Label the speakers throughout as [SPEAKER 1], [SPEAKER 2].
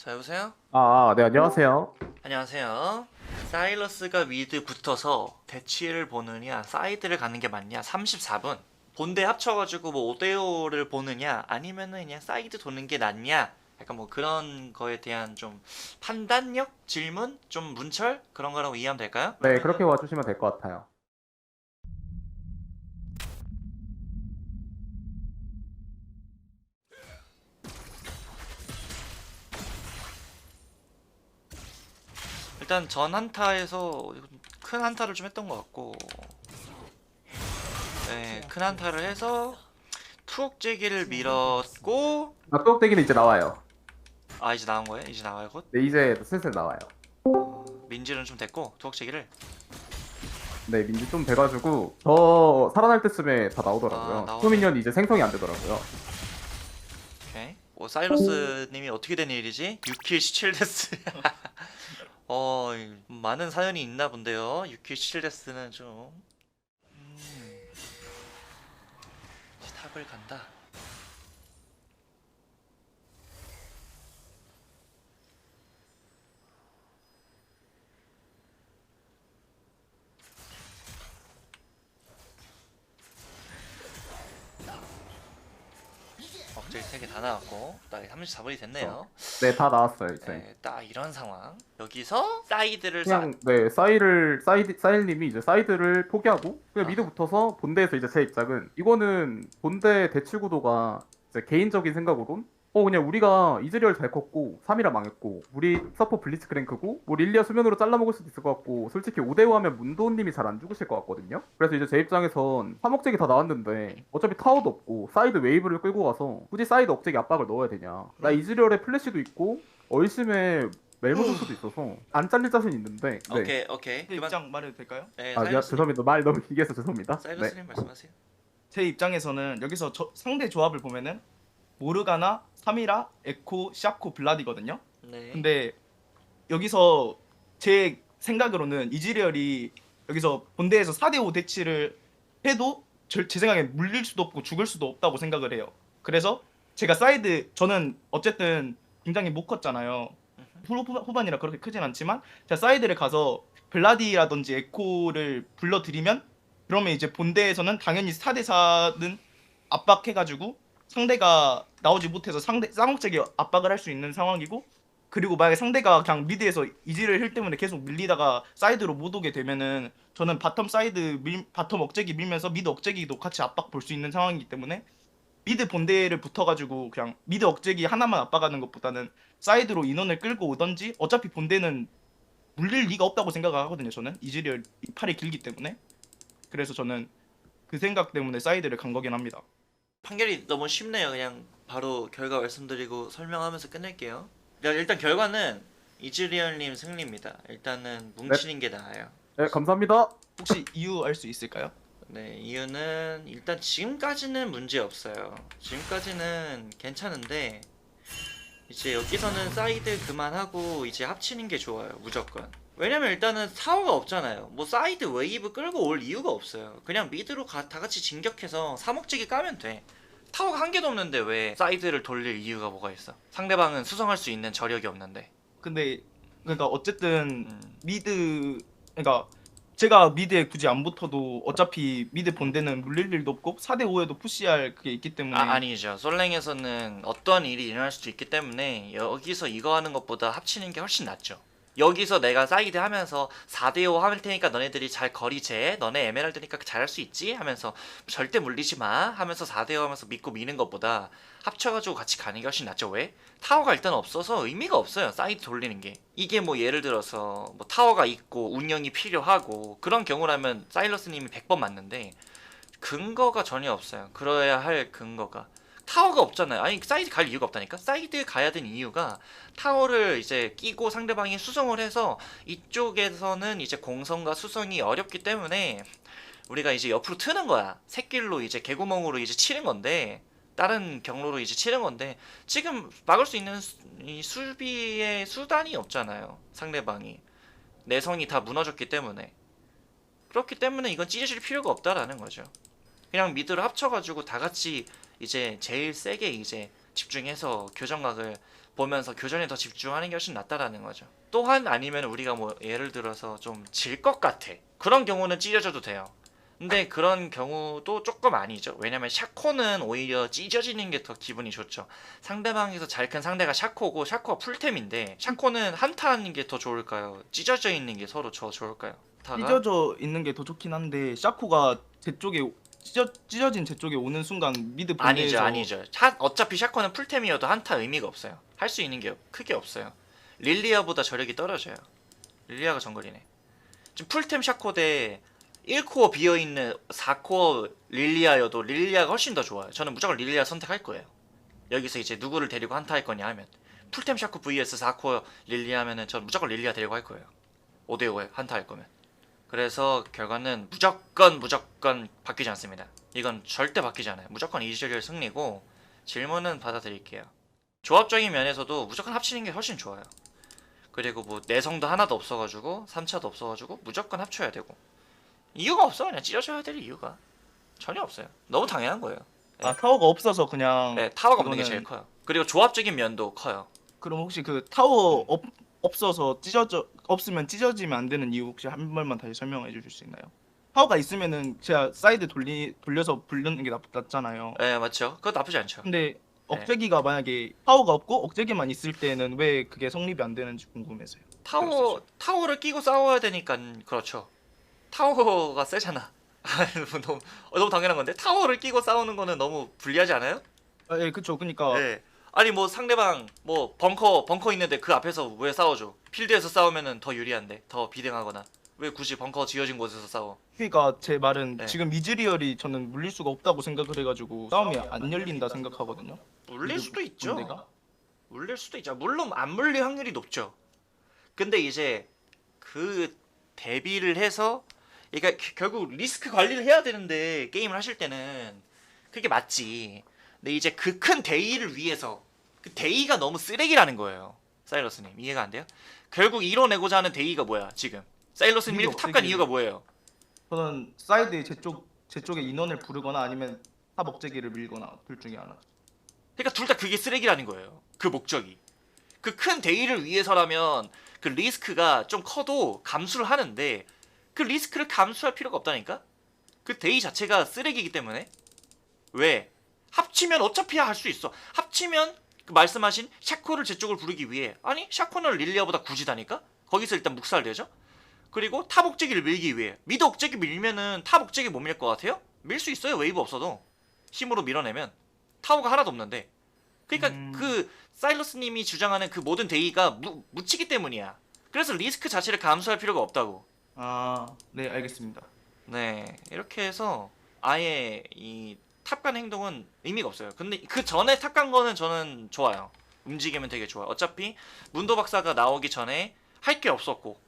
[SPEAKER 1] 자 여보세요?
[SPEAKER 2] 아, 네, 안녕하세요.
[SPEAKER 1] 안녕하세요. 사일러스가 미드 붙어서 대치를 보느냐 사이드를 가는 게 맞냐 34분 본대 합쳐가지고 뭐 5대5를 보느냐 아니면은 그냥 사이드 도는 게 낫냐 약간 뭐 그런 거에 대한 좀 판단력 질문 좀 문철 그런 거라고 이해하면 될까요?
[SPEAKER 2] 네, 그렇게 와주시면 될 것 같아요.
[SPEAKER 1] 일단 전 한타에서 큰 한타를 좀 했던 것 같고 네, 큰 한타를 해서 투옥제기를 밀었고
[SPEAKER 2] 낙동대기는 이제 나와요.
[SPEAKER 1] 아 이제 나온 거예요? 이제 나와요 곧?
[SPEAKER 2] 네, 이제 슬슬 나와요.
[SPEAKER 1] 어, 민지는 좀 됐고 투옥제기를
[SPEAKER 2] 네, 민지 좀 돼가지고 저 살아날 때쯤에 다 나오더라고요.
[SPEAKER 1] 아, 나오네.
[SPEAKER 2] 소민년 이제 생성이 안 되더라고요.
[SPEAKER 1] 오케이 어, 사이러스님이 어떻게 된 일이지? 6킬 17데스 어 이- 많은 사연이 있나 본데요. 6킬 17데스는 좀. 음. 탑을 간다 3개 다 나왔고 딱 34분이 됐네요
[SPEAKER 2] 네, 다 나왔어요 이제.
[SPEAKER 1] 네, 딱 이런 상황. 여기서 사이드를
[SPEAKER 2] 그냥 네 사이를 사이드 사일님이 이제 사이드를 포기하고 그냥 미드 붙어서 본대에서 이제 제 입장은 이거는 본대 대치 구도가 이제 개인적인 생각으론 어 그냥 우리가 이즈리얼 잘 컸고 3이라 망했고 우리 서포 블리츠크랭크고 뭐 릴리아 수면으로 잘라먹을 수도 있을 것 같고 솔직히 5대5 하면 문도님이 잘 안 죽으실 것 같거든요 그래서 이제 제 입장에선 3억잭이 다 나왔는데 어차피 타워도 없고 사이드 웨이브를 끌고 가서 굳이 사이드 억잭이 압박을 넣어야 되냐 나 이즈리얼에 플래시도 있고 얼심에 수도 있어서 안 잘릴 자신 있는데 네.
[SPEAKER 1] 오케이 오케이
[SPEAKER 3] 제
[SPEAKER 1] 그만.
[SPEAKER 3] 입장 말해도 될까요?
[SPEAKER 1] 네,
[SPEAKER 2] 아 미안 죄송합니다 말 너무 길게 해서 죄송합니다 네.
[SPEAKER 1] 사이러스님 말씀하세요.
[SPEAKER 3] 제 입장에서는 여기서 저- 상대 조합을 보면은 모르가나, 사미라, 에코, 샤코, 블라디거든요.
[SPEAKER 1] 네.
[SPEAKER 3] 근데 여기서 제 생각으로는 이즈리얼이 여기서 본대에서 4대5 대치를 해도 저- 제 생각엔 물릴 수도 없고 죽을 수도 없다고 생각을 해요. 그래서 제가 사이드 저는 어쨌든 굉장히 못 컸잖아요. 후- 후반- 후반이라 그렇게 크진 않지만 제가 사이드를 가서 블라디라든지 에코를 불러들이면 그러면 이제 본대에서는 당연히 4대 4는 압박해가지고 상대가 나오지 못해서 상대 쌍옥잭이 압박을 할 수 있는 상황이고 그리고 만약에 상대가 그냥 미드에서 이지를 힐 때문에 계속 밀리다가 사이드로 못 오게 되면은 저는 바텀 사이드 밀, 바텀 억제기 밀면서 미드 억제기도 같이 압박 볼 수 있는 상황이기 때문에 미드 본대를 붙어가지고 그냥 미드 억제기 하나만 압박하는 것보다는 사이드로 인원을 끌고 오던지 어차피 본대는 물릴 리가 없다고 생각을 하거든요 저는. 이즈리얼 이 팔이 길기 때문에. 그래서 저는 그 생각 때문에 사이드를 간 거긴 합니다
[SPEAKER 1] 판결이 너무 쉽네요. 그냥 바로 결과 말씀드리고 설명하면서 끝낼게요. 야, 일단 결과는 이즈리얼님 승리입니다. 일단은 뭉치는 게 나아요.
[SPEAKER 2] 네 감사합니다
[SPEAKER 3] 혹시 이유 알 수 있을까요?
[SPEAKER 1] 네, 이유는 일단 지금까지는 문제 없어요. 지금까지는 괜찮은데 이제 여기서는 사이드 그만하고 이제 합치는 게 좋아요. 무조건. 왜냐면 일단은 타워가 없잖아요. 뭐 사이드 웨이브 끌고 올 이유가 없어요. 그냥 미드로 가, 다 같이 진격해서 3억지기 까면 돼. 타워가 한 개도 없는데 왜 사이드를 돌릴 이유가 뭐가 있어? 상대방은 수성할 수 있는 저력이 없는데.
[SPEAKER 3] 근데 그러니까 어쨌든
[SPEAKER 1] 음.
[SPEAKER 3] 미드 그러니까 제가 미드에 굳이 안 붙어도 어차피 미드 본대는 물릴 일도 없고 4대 5에도 푸시할 그게 있기 때문에
[SPEAKER 1] 아, 아니죠. 솔랭에서는 어떠한 일이 일어날 수도 있기 때문에 여기서 이거 하는 것보다 합치는 게 훨씬 낫죠. 여기서 내가 사이드 하면서 4대5 할 테니까 너네들이 잘 거리 재 너네 에메랄드니까 잘할 수 있지 하면서 절대 물리지 마 하면서 4대5 하면서 믿고 미는 것보다 합쳐가지고 같이 가는 게 훨씬 낫죠. 왜? 타워가 일단 없어서 의미가 없어요. 사이드 돌리는 게. 이게 뭐 예를 들어서 뭐 타워가 있고 운영이 필요하고 그런 경우라면 사일러스님이 100번 맞는데 근거가 전혀 없어요. 그래야 할 근거가. 타워가 없잖아요. 아니 사이드 갈 이유가 없다니까. 사이드 가야 되는 이유가 타워를 이제 끼고 상대방이 수성을 해서 이쪽에서는 이제 공성과 수성이 어렵기 때문에 우리가 이제 옆으로 트는 거야. 새길로 이제 개구멍으로 이제 치는 건데 다른 경로로 이제 치는 건데 지금 막을 수 있는 수, 이 수비의 수단이 없잖아요. 상대방이 내성이 다 무너졌기 때문에 그렇기 때문에 이건 찢어질 필요가 없다라는 거죠. 그냥 미드를 합쳐가지고 다 같이 이제 제일 세게 이제 집중해서 교정각을 보면서 교전에 더 집중하는 게 훨씬 낫다라는 거죠. 또한 아니면 우리가 뭐 예를 들어서 좀 질 것 같아. 그런 경우는 찢어져도 돼요. 근데 그런 경우도 조금 아니죠. 왜냐면 샤코는 오히려 찢어지는 게 더 기분이 좋죠. 상대방에서 잘 큰 상대가 샤코고 샤코가 풀템인데 샤코는 한타 하는 게 더 좋을까요? 찢어져 있는 게 서로 더 좋을까요? 타가?
[SPEAKER 3] 찢어져 있는 게 더 좋긴 한데 샤코가 제 쪽에 찢어 찢어진 제 쪽에 오는 순간 미드
[SPEAKER 1] 아니죠, 아니죠. 샤- 어차피 샤코는 풀템이어도 한타 의미가 없어요. 할 수 있는 게 크게 없어요. 릴리아보다 저력이 떨어져요. 릴리아가 정글이네. 지금 풀템 샤코 대 1코어 비어 있는 4코어 릴리아여도 릴리아가 훨씬 더 좋아요. 저는 무조건 릴리아 선택할 거예요. 여기서 이제 누구를 데리고 한타 할 거냐 하면 풀템 샤코 vs 4코어 릴리아 하면은 저는 무조건 릴리아 데리고 할 거예요. 5대5에 한타 할 거면. 그래서 결과는 무조건 무조건 바뀌지 않습니다. 이건 절대 바뀌지 않아요. 무조건 이즈리얼 승리고 질문은 받아들일게요. 조합적인 면에서도 무조건 합치는 게 훨씬 좋아요. 그리고 뭐 내성도 하나도 없어가지고 3차도 없어가지고 무조건 합쳐야 되고 이유가 없어 그냥 찢어져야 될 이유가 전혀 없어요. 너무 당연한 거예요.
[SPEAKER 3] 아 타워가 없어서 그냥
[SPEAKER 1] 네, 타워가 없는 게
[SPEAKER 3] 그거는-
[SPEAKER 1] 제일 커요. 그리고 조합적인 면도 커요.
[SPEAKER 3] 그럼 혹시 그 타워 없, 없어서 찢어져 없으면 찢어지면 안 되는 이유 혹시 한 번만 다시 설명해 주실 수 있나요? 타워가 있으면은 제가 사이드 돌리 돌려서 불리는 게 낫, 낫잖아요.
[SPEAKER 1] 네 맞죠. 그것도 나쁘지 않죠.
[SPEAKER 3] 근데 억제기가 만약에 타워가 없고 억제기만 있을 때는 왜 그게 성립이 안 되는지 궁금해서요.
[SPEAKER 1] 타워 타워를 끼고 싸워야 되니까 그렇죠. 타워가 세잖아. 뭐 너무 어, 너무 당연한 건데 타워를 끼고 싸우는 거는 너무 불리하지 않아요?
[SPEAKER 3] 아, 예, 그쵸. 그니까
[SPEAKER 1] 네. 아니 뭐 상대방 뭐 벙커 벙커 있는데 그 앞에서 왜 싸워줘? 필드에서 싸우면은 더 유리한데 더 비등하거나 왜 굳이 벙커 지어진 곳에서 싸워?
[SPEAKER 3] 그러니까 제 말은
[SPEAKER 1] 네.
[SPEAKER 3] 지금 이즈리얼이 저는 물릴 수가 없다고 생각을 해가지고 싸움이 안 열린다 생각하거든요.
[SPEAKER 1] 물릴 수도 있죠.
[SPEAKER 3] 본대가?
[SPEAKER 1] 물릴 수도 있죠. 물론 안 물릴 확률이 높죠. 근데 이제 그 대비를 해서 그러니까 겨- 결국 리스크 관리를 해야 되는데 게임을 하실 때는 그게 맞지. 근데 이제 그 큰 대의를 위해서 그 대의가 너무 쓰레기라는 거예요. 사일러스님 이해가 안 돼요? 결국 이뤄내고자 하는 대의가 뭐야 지금? 사일러스님
[SPEAKER 3] 의미가
[SPEAKER 1] 이렇게 탑간. 이유가 뭐예요?
[SPEAKER 3] 저는 사이드에 제쪽 제 쪽에 인원을 부르거나 아니면 탑 억제기를 밀거나 둘 중에 하나.
[SPEAKER 1] 그러니까 둘 다 그게 쓰레기라는 거예요. 그 목적이. 그 큰 대의를 위해서라면 그 리스크가 좀 커도 감수를 하는데 그 리스크를 감수할 필요가 없다니까? 그 대의 자체가 쓰레기이기 때문에 왜? 합치면 어차피 할 수 있어. 합치면 그 말씀하신 샤코를 제 쪽을 부르기 위해 아니 샤코는 릴리아보다 굳이다니까? 거기서 일단 묵살되죠? 그리고 탑 억제기를 밀기 위해 미드 억제기 밀면은 탑 억제기 못 밀 것 같아요? 밀 수 있어요 웨이브 없어도 힘으로 밀어내면 타워가 하나도 없는데 그러니까
[SPEAKER 3] 음.
[SPEAKER 1] 그 사일러스님이 주장하는 그 모든 대의가 무, 묻히기 때문이야 그래서 리스크 자체를 감수할 필요가 없다고
[SPEAKER 3] 아, 네 알겠습니다.
[SPEAKER 1] 네 이렇게 해서 아예 이 탑간 행동은 의미가 없어요. 근데 그 전에 탑간 거는 저는 좋아요. 움직이면 되게 좋아요. 어차피 문도 박사가 나오기 전에 할 게 없었고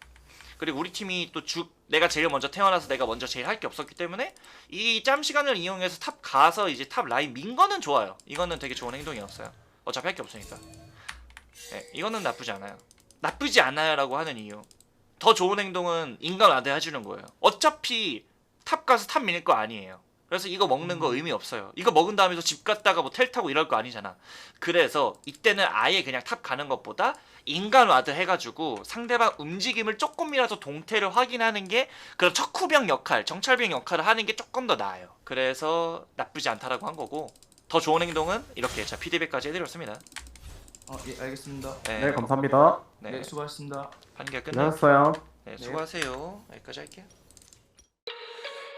[SPEAKER 1] 그리고 우리 팀이 또 주, 내가 제일 먼저 태어나서 내가 먼저 제일 할 게 없었기 때문에 이 짬 시간을 이용해서 탑 가서 이제 탑 라인 민 거는 좋아요. 이거는 되게 좋은 행동이었어요. 어차피 할 게 없으니까. 네, 이거는 나쁘지 않아요. 나쁘지 않아요라고 하는 이유. 더 좋은 행동은 인간 아대 해주는 거예요. 어차피 탑 가서 탑 밀 거 아니에요. 그래서 이거 먹는 거 의미 없어요. 이거 먹은 다음에서 집 갔다가 뭐 텔 타고 이럴 거 아니잖아. 그래서 이때는 아예 그냥 탑 가는 것보다 인간 와드 해가지고 상대방 움직임을 조금이라도 동태를 확인하는 게 그런 척후병 역할, 정찰병 역할을 하는 게 조금 더 나아요. 그래서 나쁘지 않다라고 한 거고 더 좋은 행동은 이렇게 자 피드백까지 해드렸습니다.
[SPEAKER 3] 아, 예 알겠습니다.
[SPEAKER 2] 네, 감사합니다.
[SPEAKER 3] 네,
[SPEAKER 1] 네,
[SPEAKER 3] 수고하셨습니다.
[SPEAKER 1] 판결.
[SPEAKER 2] 고생하셨어요.
[SPEAKER 1] 네, 수고하세요. 여기까지 할게요.